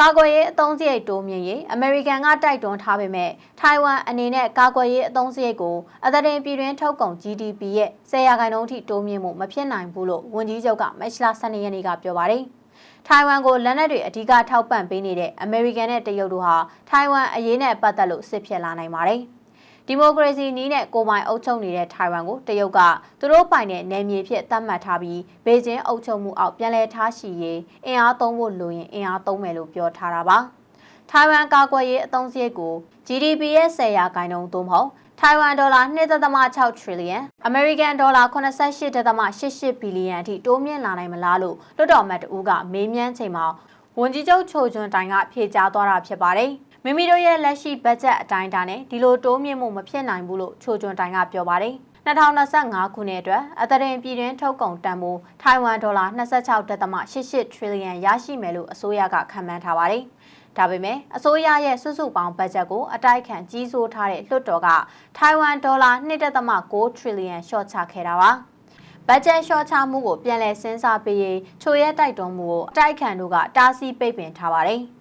ကာကွယ်ရေးအသုံးစရိတ်တိုးမြင့်ရေးအမေရိကန်ကတိုက်တွန်းထားပေမဲ့ထိုင်ဝမ်အနေနဲ့ကာကွယ်ရေးအသုံးစရိတ်ကိုအသတင်ပြည်တွင်းထုတ်ကုန် GDP ရဲ့10ရာခိုင်နှုန်းထိတိုးမြင့်မှုမဖြစ်နိုင်ဘူးလို့ဝန်ကြီးချုပ်ကမတ်လ12ရက်နေ့ကပြောပါတယ်။ထိုင်ဝမ်ကိုလက်နက်တွေအဓိကထောက်ပံ့ပေးနေတဲ့အမေရိကန်နဲ့တရုတ်တို့ဟာထိုင်ဝမ်အရေးနဲ့ပတ်သက်လို့စစ်ဖြစ်လာနိုင်ပါတယ်။ ဒီမိုကရေစီနည်းနဲ့ကိုပိုင်အုပ်ချုပ်နေတဲ့ထိုင်ဝမ်ကိုတရုတ်ကသူတို့ပိုင်တဲ့နယ်မြေဖြစ်သတ်မှတ်ထားပြီးဘေကျင်းအုပ်ချုပ်မှုအောက်ပြန်လည်ထားရှိရေးအင်အားသုံးဖို့လိုရင်အင်အားသုံးမယ်လို့ပြောထားတာပါ။ထိုင်ဝမ်ကာကွယ်ရေးအသုံးစရိတ်ကို GDP ရဲ့10ရာခိုင်နှုန်းသို့မဟုတ်ထိုင်ဝမ်ဒေါ်လာ2.6 trillion အမေရိကန်ဒေါ်လာ88.88ဘီလီယံအထိတိုးမြင့်လာနိုင်မလားလို့လွှတ်တော်မှတ်တဦးကမေးမြန်းချိန်မှာဝန်ကြီးချုပ်ချိုကျွန်းတိုင်ကဖြေကြားသွားတာဖြစ်ပါတယ်။ မိမိတို့ရဲ့လက်ရှိဘတ်ဂျက်အတိုင်းအတာနဲ့ဒီလိုတိုးမြင့်မှုမဖြစ်နိုင်ဘူးလို့ချိုကျွန်းတိုင်ကပြောပါတယ်2025ခုနှစ်အတွက်အသရင်ပြည်တွင်းထုတ်ကုန်တန်ဖိုးထိုင်ဝမ်ဒေါ်လာ26.88 trillion ရရှိမယ်လို့အစိုးရကခန့်မှန်းထားပါတယ်။ဒါပေမဲ့အစိုးရရဲ့စုစုပေါင်းဘတ်ဂျက်ကိုအတိုက်ခံကြီးစိုးထားတဲ့လွှတ်တော်ကထိုင်ဝမ်ဒေါ်လာ1.9 trillion ရှော့ချခဲ့တာပါ။ဘတ်ဂျက်ရှော့ချမှုကိုပြန်လည်စဉ်းစားပေးရေးချိုရဲတိုက်တွန်းမှုကိုအတိုက်ခံတို့ကတားဆီးပိတ်ပင်ထားပါတယ်။